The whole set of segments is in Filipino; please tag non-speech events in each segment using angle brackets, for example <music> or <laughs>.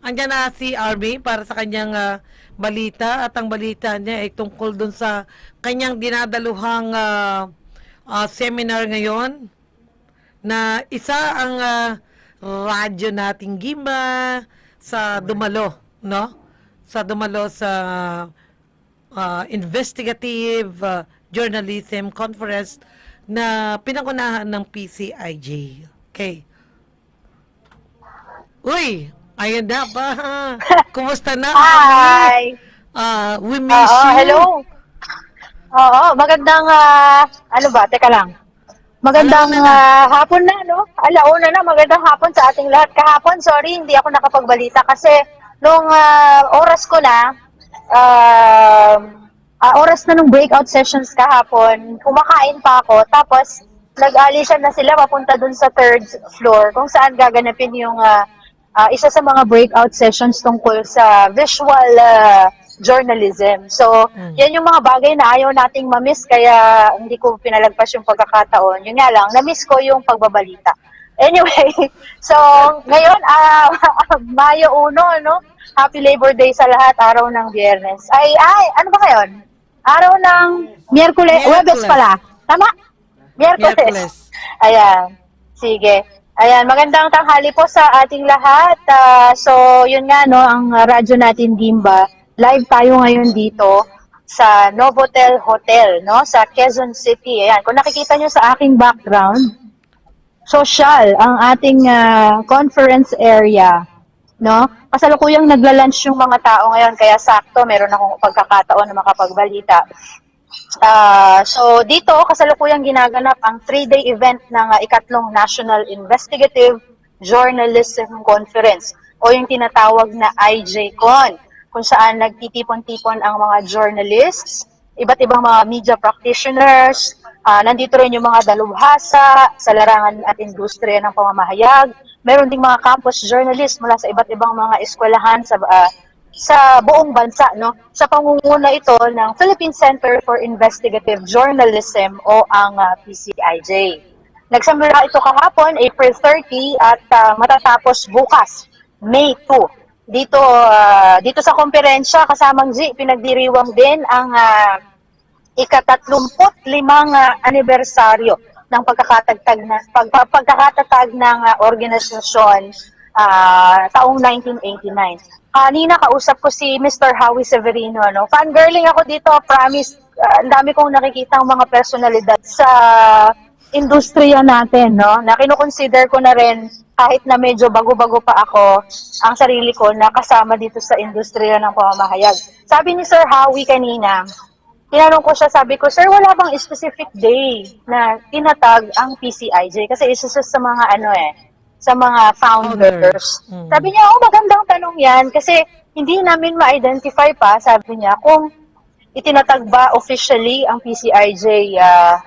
Andyan na si Army para sa kanyang ah, balita at ang balita niya ay tungkol dun sa kanyang dinadaluhang ah, ah, seminar ngayon na isa ang ah, radyo nating Gimba sa Dumalo, no? Sa Dumalo sa ah, Investigative ah, Journalism Conference na pinangunahan ng PCIJ. Okay. Uy, ayun na ba? <laughs> Kumusta na? Hi! Ah, we miss Oo, you. hello! Oo, magandang, ah, ano ba, teka lang. Magandang Alauna na. ah, hapon na, no? Alauna na, magandang hapon sa ating lahat. Kahapon, sorry, hindi ako nakapagbalita kasi nung ah, oras ko na, um, ah, oras na nung breakout sessions kahapon, kumakain pa ako, tapos nag-alisan na sila papunta dun sa third floor kung saan gaganapin yung ah, ah, isa sa mga breakout sessions tungkol sa visual ah, journalism. So, Mm. yan yung mga bagay na ayaw nating mamiss kaya hindi ko pinalagpas yung pagkakataon. Yun nga lang, namiss ko yung pagbabalita. Anyway, <laughs> so ngayon, ah <laughs> Mayo 1, no? Happy Labor Day sa lahat, araw ng biyernes. Ay, ay, ano ba ngayon? Araw ng Miyerkules, Miyerkules. Webes pala. Tama? Miyerkules. Ayan. Sige. Ayan, magandang tanghali po sa ating lahat. Ah, so, yun nga, no, ang radyo natin, Gimba. Live tayo ngayon dito sa Novotel Hotel, no, sa Quezon City. Ayan, kung nakikita nyo sa aking background, social ang ating ah, conference area, no? Kasalukuyang nagla-lunch yung mga tao ngayon, kaya sakto, meron akong pagkakataon na makapagbalita. Ah, so dito kasalukuyang ginaganap ang three-day event ng ah, ikatlong National Investigative Journalism Conference o yung tinatawag na IJCON kung saan nagtitipon-tipon ang mga journalists, iba't ibang mga media practitioners, ah, nandito rin yung mga dalubhasa sa larangan at industriya ng pamamahayag, meron ding mga campus journalists mula sa iba't ibang mga eskwelahan sa ah, sa buong bansa no sa pangunguna ito ng Philippine Center for Investigative Journalism o ang ah, PCIJ. Nagsimula ito kahapon April 30 at ah, matatapos bukas May 2. Dito ah, dito sa komperensya kasamang G pinagdiriwang din ang uh, ikatatlumput limang ah, anibersaryo ng pagkakatagtag na pag, pag- pagkakatatag ng ah, organisasyon ah, taong 1989. Kanina kausap ko si Mr. Howie Severino, no? Fangirling ako dito, promise. ah, ang dami kong nakikita mga personalidad sa industriya natin, no? Na kinukonsider ko na rin kahit na medyo bago-bago pa ako ang sarili ko na kasama dito sa industriya ng pamamahayag. Sabi ni Sir Howie kanina, tinanong ko siya, sabi ko, Sir, wala bang specific day na tinatag ang PCIJ? Kasi isa sa mga ano eh, sa mga founders. Founder. Mm. Sabi niya, oh, magandang tanong yan kasi hindi namin ma-identify pa, sabi niya, kung itinatag ba officially ang PCIJ ah,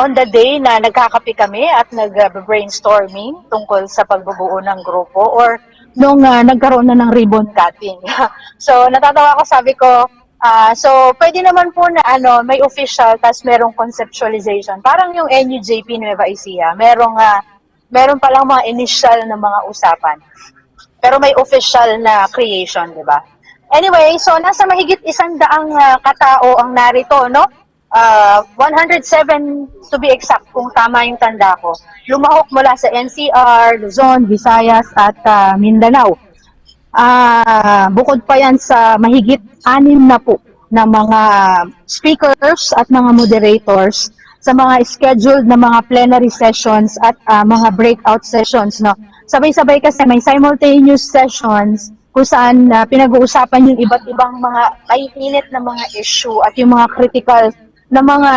on the day na nagkakape kami at nag-brainstorming tungkol sa pagbubuo ng grupo or nung ah, nagkaroon na ng ribbon cutting. <laughs> so, natatawa ko, sabi ko, ah, so, pwede naman po na ano, may official tas merong conceptualization. Parang yung NUJP Nueva Ecija, merong, ah, meron palang mga initial na mga usapan. Pero may official na creation, di ba? Anyway, so nasa mahigit isang daang ah, katao ang narito, no? Ah, 107 to be exact kung tama yung tanda ko. Lumahok mula sa NCR, Luzon, Visayas at ah, Mindanao. Ah, bukod pa yan sa mahigit anim na po na mga speakers at mga moderators sa mga scheduled na mga plenary sessions at ah, mga breakout sessions no. Sabay-sabay kasi may simultaneous sessions kung saan ah, pinag-uusapan yung iba't ibang mga mainit na mga issue at yung mga critical na mga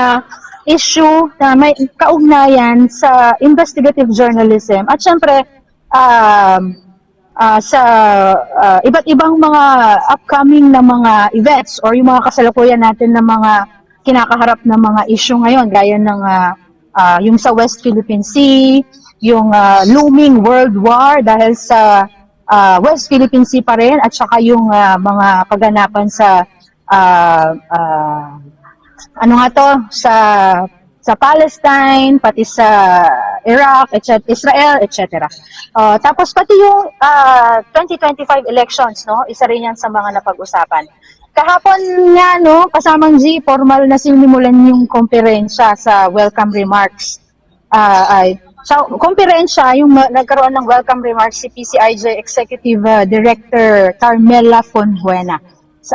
issue na may kaugnayan sa investigative journalism at syempre um, ah, sa ah, iba't ibang mga upcoming na mga events or yung mga kasalukuyan natin na mga kinakaharap na mga issue ngayon gaya ng ah, ah, yung sa West Philippine Sea, yung ah, looming world war dahil sa ah, West Philippine Sea pa rin at saka yung ah, mga kaganapan sa ah, ah, ano nga to sa sa Palestine, pati sa Iraq, etc., Israel, etc. Uh, tapos pati yung ah, 2025 elections, no? Isa rin yan sa mga napag-usapan. Kahapon nga, no, kasamang G, formal na sinimulan yung komperensya sa welcome remarks. Ah, ay, sa komperensya, yung nagkaroon ng welcome remarks si PCIJ Executive ah, Director Carmela Fonbuena.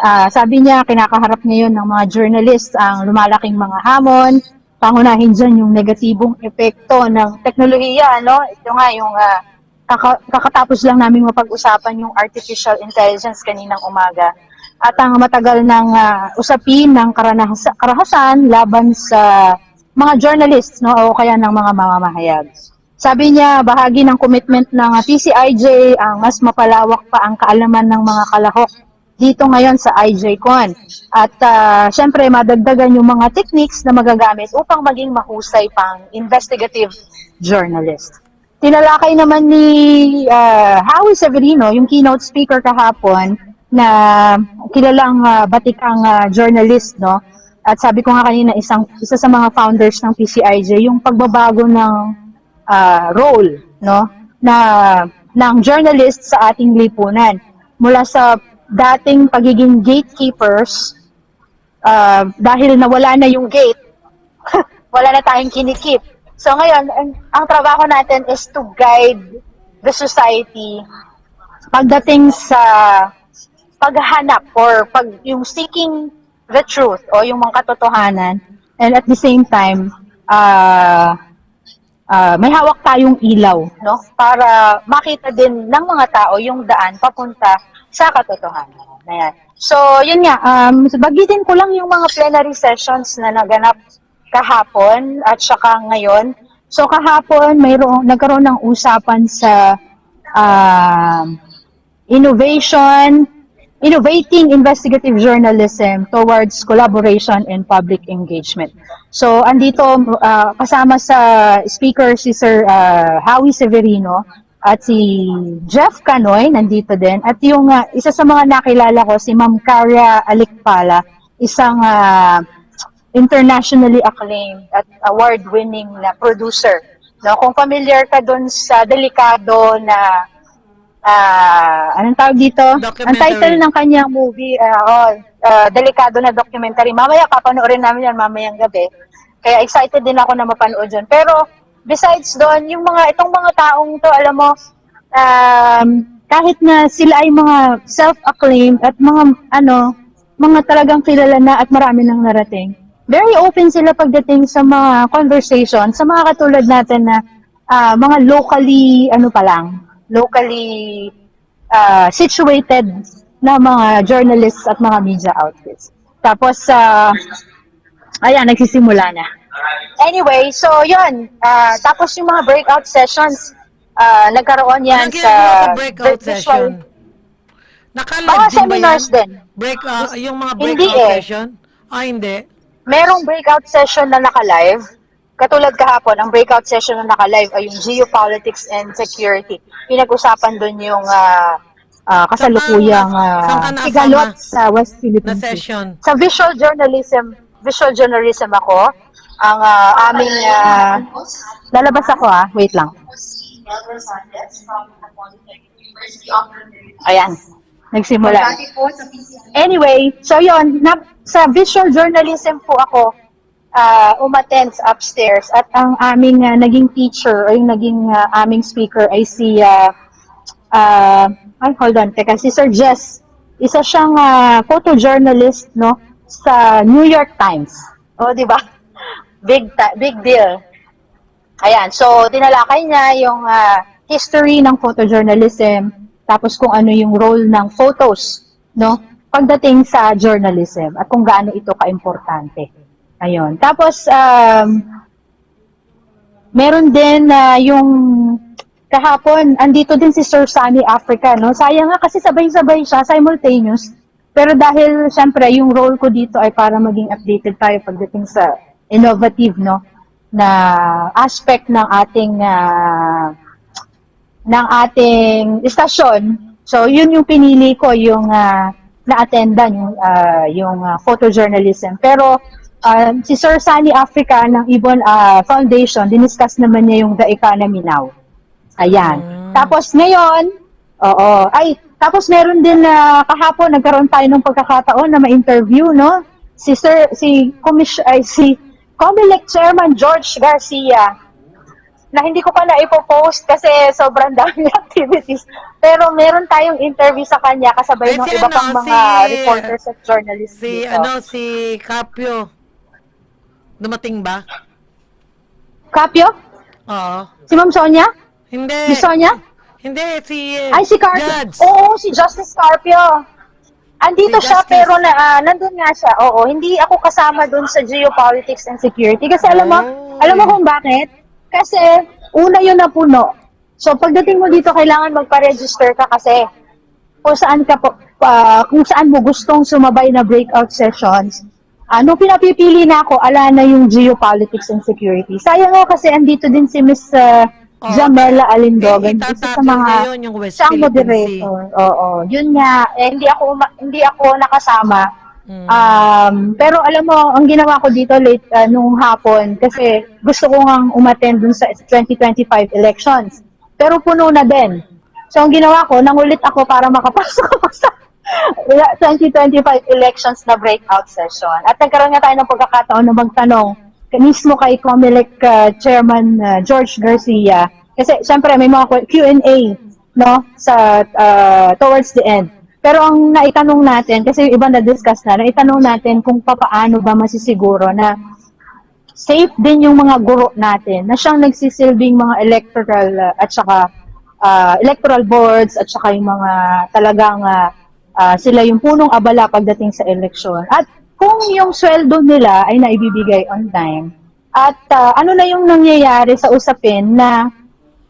Ah, sabi niya, kinakaharap ngayon ng mga journalists ang lumalaking mga hamon, pangunahin dyan yung negatibong epekto ng teknolohiya, no? Ito nga yung ah, kaka- kakatapos lang namin mapag-usapan yung artificial intelligence kaninang umaga. At ang matagal ng ah, usapin ng karanahas- karahasan laban sa mga journalists no o kaya ng mga mamamahayag. Sabi niya, bahagi ng commitment ng ah, PCIJ ang mas mapalawak pa ang kaalaman ng mga kalahok dito ngayon sa IJCon. At ah, syempre, madagdagan yung mga techniques na magagamit upang maging mahusay pang investigative journalist. Tinalakay naman ni ah, Howie Severino, yung keynote speaker kahapon, na kilalang ah, batikang ah, journalist, no? At sabi ko nga kanina, isang, isa sa mga founders ng PCIJ, yung pagbabago ng ah, role, no? Na, ng journalist sa ating lipunan. Mula sa dating pagiging gatekeepers, ah, dahil nawala na yung gate, <laughs> wala na tayong kinikip. So ngayon, ang, ang trabaho natin is to guide the society pagdating sa paghahanap or pag yung seeking the truth o yung mga katotohanan and at the same time uh, uh, may hawak tayong ilaw no para makita din ng mga tao yung daan papunta sa katotohanan. Ayan. So, yun nga, um, bagitin ko lang yung mga plenary sessions na naganap kahapon at saka ngayon. So, kahapon, mayroong, nagkaroon ng usapan sa um, innovation, innovating investigative journalism towards collaboration and public engagement. So, andito uh, kasama sa speaker si Sir uh, Howie Severino at si Jeff Canoy nandito din at yung uh, isa sa mga nakilala ko si Ma'am Karia Alikpala, isang uh, internationally acclaimed at award-winning na producer. No, kung familiar ka dun sa delikado na ah anong tawag dito? Ang title ng kanyang movie, ah, oh, ah, delikado na documentary. Mamaya papanoorin namin yan mamayang gabi. Kaya excited din ako na mapanood yun. Pero besides doon, yung mga itong mga taong to, alam mo, um, kahit na sila ay mga self-acclaimed at mga ano, mga talagang kilala na at marami nang narating. Very open sila pagdating sa mga conversation, sa mga katulad natin na ah, mga locally, ano pa lang, locally ah, situated na mga journalists at mga media outlets. Tapos, ah, ayan, nagsisimula na. Anyway, so yun. ah, tapos yung mga breakout sessions, ah, nagkaroon yan Anong sa ko breakout session? Naka-live Mga din ba yan? din. Break, ah, yung mga Hindi breakout eh. session? Ah, hindi. Merong breakout session na naka-live. Katulad kahapon, ang breakout session na naka-live ay yung geopolitics and security. Pinag-usapan doon yung ah, ah, kasalukuyang uh, nasama? sigalot sa West Na Philippine Sea. session. Sa visual journalism, visual journalism ako. Ang ah, aming ah, lalabas ako ah, wait lang. Ayan. Nagsimula. Anyway, so yon na, sa visual journalism po ako uh, umattend upstairs at ang aming ah, naging teacher o yung naging ah, aming speaker ay si ah, ah, ay hold on, teka, si Sir Jess. Isa siyang ah, photojournalist no sa New York Times. O, di ba? Big big deal. Ayan, so tinalakay niya yung ah, history ng photojournalism, tapos kung ano yung role ng photos, no? Pagdating sa journalism at kung gaano ito kaimportante. Ayun. Tapos um, meron din na yung kahapon andito din si Sir Sunny Africa, no? Sayang nga kasi sabay-sabay siya, simultaneous. Pero dahil syempre yung role ko dito ay para maging updated tayo pagdating sa innovative, no? na aspect ng ating ah, ng ating istasyon. So, yun yung pinili ko, yung ah, na-attendan, yung, ah, yung ah, photojournalism. Pero, ah, si Sir Sunny Africa ng Ibon ah, Foundation, diniscuss naman niya yung The Economy Now. Ayan. Mm. Tapos ngayon, oo, ay, tapos meron din na kahapon nagkaroon tayo ng pagkakataon na ma-interview, no? Si Sir, si Commission, ay, si Comelec Chairman George Garcia na hindi ko pa na ipopost kasi sobrang dami <laughs> activities. Pero meron tayong interview sa kanya kasabay Eh, ng si iba ano, pang mga si- reporters at journalists Si dito. ano si Capio. Dumating ba? Kapyo? Oo. Si Ma'am Sonia? Hindi. Si Sonia? Hindi si Ay, si Carpio. Judge. Oo, si Justice Carpio. Andito Si siya, Justice. pero na, ah, nandun nga siya. Oo, hindi ako kasama dun sa geopolitics and security. Kasi alam mo, Oh. alam mo kung bakit? Kasi, una yun na puno. So, pagdating mo dito, kailangan magpa-register ka kasi kung saan ka po, ah, kung saan mo gustong sumabay na breakout sessions. Ano pinapipili na ako, ala na yung geopolitics and security. Sayang nga kasi andito din si Miss uh, Oo. Jamela Eh, Alindogan, isa sa mga ngayon yung West siya ang Philippine Sea. moderator. Oo, yun nga. Eh, hindi ako hindi ako nakasama. Mm. Um, pero alam mo, ang ginawa ko dito late uh, nung hapon kasi gusto ko ngang umattend dun sa 2025 elections. Pero puno na din. So ang ginawa ko, nangulit ako para makapasok ako sa 2025 elections na breakout session. At nagkaroon nga tayo ng pagkakataon na magtanong mismo kay Comelec uh, Chairman uh, George Garcia. Kasi syempre may mga Q&A no sa uh, towards the end. Pero ang naitanong natin, kasi yung iba na-discuss na, naitanong natin kung papaano ba masisiguro na safe din yung mga guro natin na siyang nagsisilbing mga electoral uh, at saka uh, electoral boards at saka yung mga talagang uh, uh, sila yung punong abala pagdating sa eleksyon. At kung yung sweldo nila ay naibibigay on time at uh, ano na yung nangyayari sa usapin na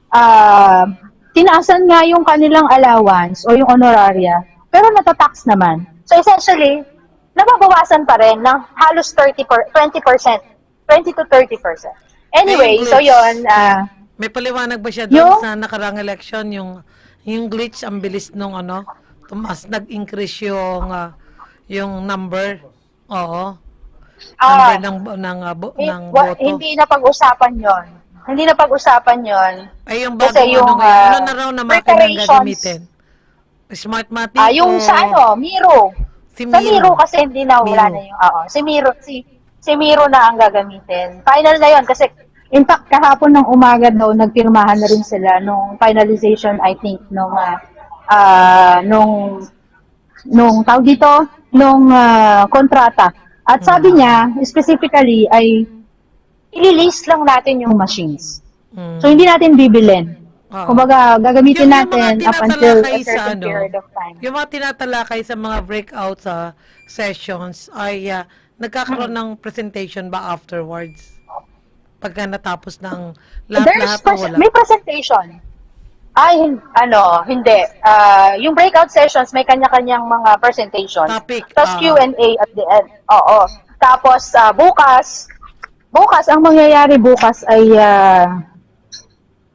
ah tinaasan nga yung kanilang allowance o yung honoraria, pero natatax naman. So essentially, nababawasan pa rin ng halos 30 per, 20%, 20 to 30%. Anyway, so yon ah May paliwanag ba siya doon Yung- sa nakarang election yung yung glitch ang bilis nung ano tumas nag-increase yung ah, yung number. Oo. Number Ah, ng ng ah, bo- eh, ng wa- boto. hindi na pag-usapan yon. Hindi na pag-usapan yon. Ay yung kasi bagong yung, ano ngayon, ano na raw na makina gagamitin? Smartmatic Ah, yung o sa ano, Miro. Si Sa Miro kasi hindi na wala Miro. na yung oo. Si Miro si si Miro na ang gagamitin. Final na 'yon kasi in fact kahapon ng umaga daw nagpirmahan na rin sila nung finalization I think nung ah ah, nung nung tawag dito nung ah, kontrata. At sabi niya specifically ay ililist lang natin yung machines. Mm. So hindi natin bibilin. Oo. Kumbaga gagamitin Yung- yung natin mga up until a tinatalakay sa certain ano, period of time. Yung mga tinatalakay sa mga breakout sa sessions ay ah, nagkakaroon ng presentation ba afterwards? Pagka natapos ng lahat-lahat pres- wala? may presentation. Ay, ano, hindi. Ah, yung breakout sessions, may kanya-kanyang mga presentations. Topic, Tapos ah. Q&A at the end. Oo. Tapos, ah, bukas, bukas, ang mangyayari bukas ay ah,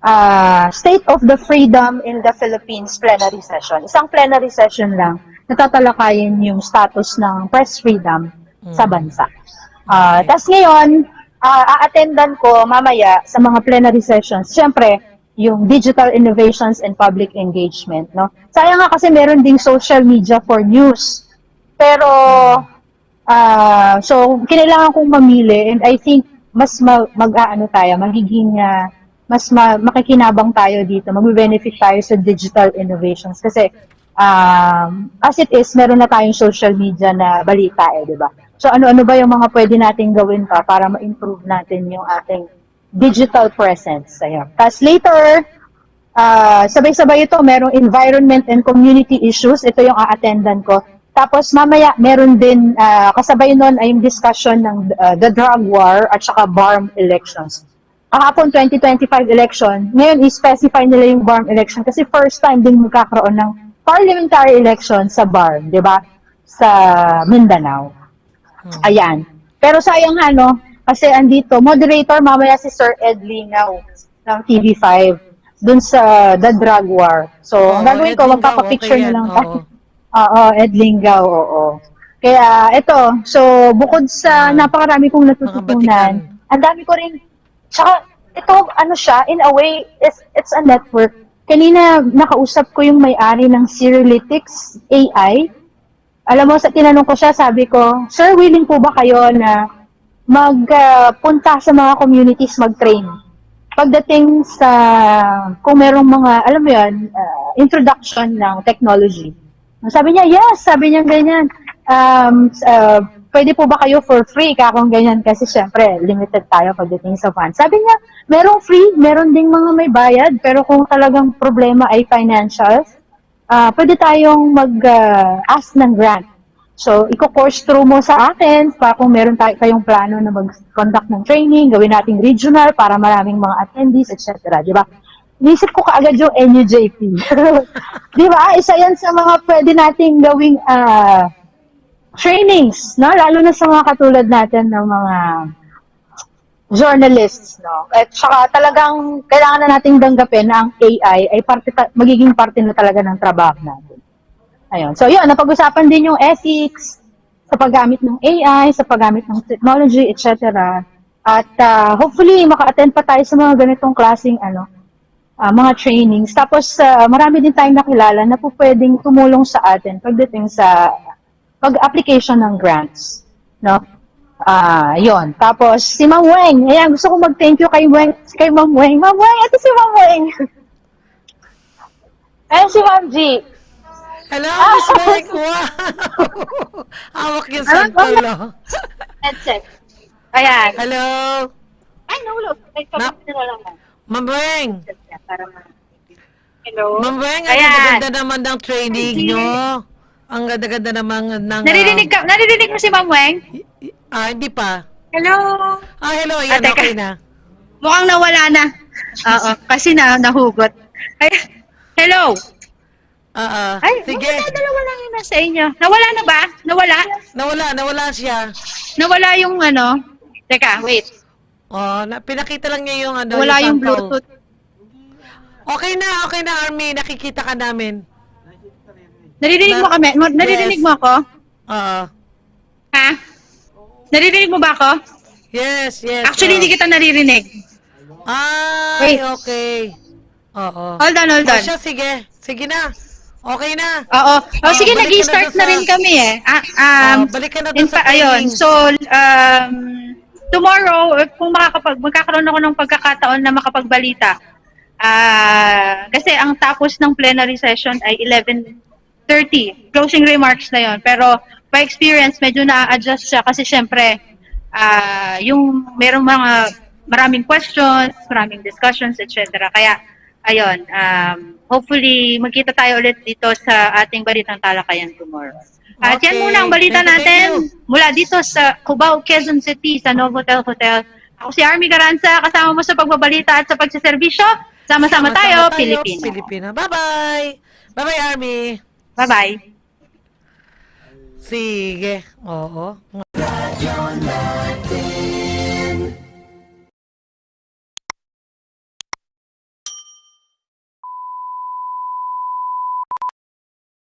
ah, State of the Freedom in the Philippines plenary session. Isang plenary session lang. Natatalakayin yung status ng press freedom sa bansa. Ah, Okay. Tapos ngayon, ah, a-attendan ko mamaya sa mga plenary sessions. Siyempre, yung digital innovations and public engagement, no? Sayang nga kasi meron ding social media for news. Pero, ah, so, kinailangan kong mamili and I think mas ma- mag-aano tayo, magiging, ah, mas ma- makikinabang tayo dito, mag-benefit tayo sa digital innovations kasi um, as it is, meron na tayong social media na balita eh, di ba? So ano-ano ba yung mga pwede nating gawin pa para ma-improve natin yung ating digital presence. Ayun. Tapos later, ah, sabay-sabay ito, merong environment and community issues. Ito yung a-attendan ko. Tapos mamaya, meron din, ah, kasabay nun ay yung discussion ng ah, the drug war at saka BARM elections. Kahapon 2025 election, ngayon i-specify nila yung BARM election kasi first time din magkakaroon ng parliamentary election sa BARM, di ba? Sa Mindanao. Ayan. Pero sayang nga, no? Kasi andito, moderator mamaya si Sir Ed Lingaw ng TV5 dun sa The Drug War. So, ang Oo, gagawin Ed ko, magpapapicture okay na lang oo. tayo. <laughs> Oo, Ed Lingaw, oo. Kaya ito, so bukod sa Ah, napakarami kong natututunan, ang dami ko rin, tsaka ito, ano siya, in a way, it's, it's a network. Kanina, nakausap ko yung may-ari ng Cyrilitics AI. Alam mo, sa tinanong ko siya, sabi ko, Sir, willing po ba kayo na magpunta sa mga communities mag-train? Pagdating sa, kung merong mga, alam mo yun, uh, introduction ng technology. Sabi niya, yes, sabi niya ganyan. Um, uh, pwede po ba kayo for free kakong ganyan? Kasi syempre, limited tayo pagdating sa funds. Sabi niya, merong free, meron ding mga may bayad, pero kung talagang problema ay financial, ah pwede tayong mag-ask ng grant. So, i-course through mo sa akin pa kung meron tayo kayong plano na mag-conduct ng training, gawin nating regional para maraming mga attendees, etc. Di ba? Nisip ko kaagad yung NUJP. <laughs> Di ba? Isa yan sa mga pwede nating gawing ah, trainings, no? Lalo na sa mga katulad natin ng mga journalists, no? At saka talagang kailangan na nating danggapin na ang AI ay parte magiging parte na talaga ng trabaho natin. Ayun. So, yun, napag-usapan din yung ethics sa paggamit ng AI, sa paggamit ng technology, etc. At ah, hopefully, maka-attend pa tayo sa mga ganitong klaseng ano, ah, mga trainings. Tapos, ah, marami din tayong nakilala na po pwedeng tumulong sa atin pagdating sa pag-application ng grants. No? Ah, yon. Tapos, si Ma'am Weng. Ayan, gusto ko mag-thank you kay, Weng, kay Ma'am Weng. Ma'am Weng, ito si Ma'am Weng. Ayan si Ma'am G. Hello! Miss Meg! Wow! <laughs> Hawak yung sample, oh. Headset. Ayan. Hello! Ay, nahulog. Ay, Na- lang. Ma'am Weng! Hello? Ma'am Weng, ang ganda naman ng training nyo. Ang ganda-ganda naman ng... Naririnig ka, naririnig mo si Ma'am Weng? Ah, hindi pa. Hello? Ah, hello. Yan, Ah, okay na. Mukhang nawala na. <laughs> Oo, kasi na, nahugot. Ay, hello? Ah. Ay, Sige. wala, dalawa lang yun nasa inyo. Nawala na ba? Nawala? Nawala, nawala siya. Nawala yung ano? Teka, wait. Oh, na, pinakita lang niya yung ano, Wala yung sample. Bluetooth. Okay na, okay na, Army. Nakikita ka namin. Naririnig mo kami? Mo- Naririnig Yes. mo ako? Oo. Ha? Naririnig mo ba ako? Yes, yes. Actually, oh. hindi kita naririnig. Ay, Wait. okay. Oo. Hold on, hold on. siya, sige. Sige na. Okay na. Oo. Oh, Oh, sige, na nag-start na sa- rin kami eh. Ah, um, Oh, balik ka na doon sa ayun. So, um, tomorrow, eh, kung makakapag, magkakaroon ako ng pagkakataon na makapagbalita, ah, kasi ang tapos ng plenary session ay 11.30. Closing remarks na yon Pero, by experience, medyo na-adjust siya kasi syempre, ah, yung merong mga maraming questions, maraming discussions, etc. Kaya, ayun, um, hopefully, magkita tayo ulit dito sa ating Balitang Talakayan tomorrow. At yan Okay. muna ang balita Thank you, natin thank mula dito sa Cubao, Quezon City, sa Novotel Hotel. Ako si Army Garanza, kasama mo sa pagbabalita at sa pagsiservisyo. Sama-sama tayo, Pilipino. Pilipino. Bye-bye. Bye-bye, Army. Bye-bye. Sige. Oo.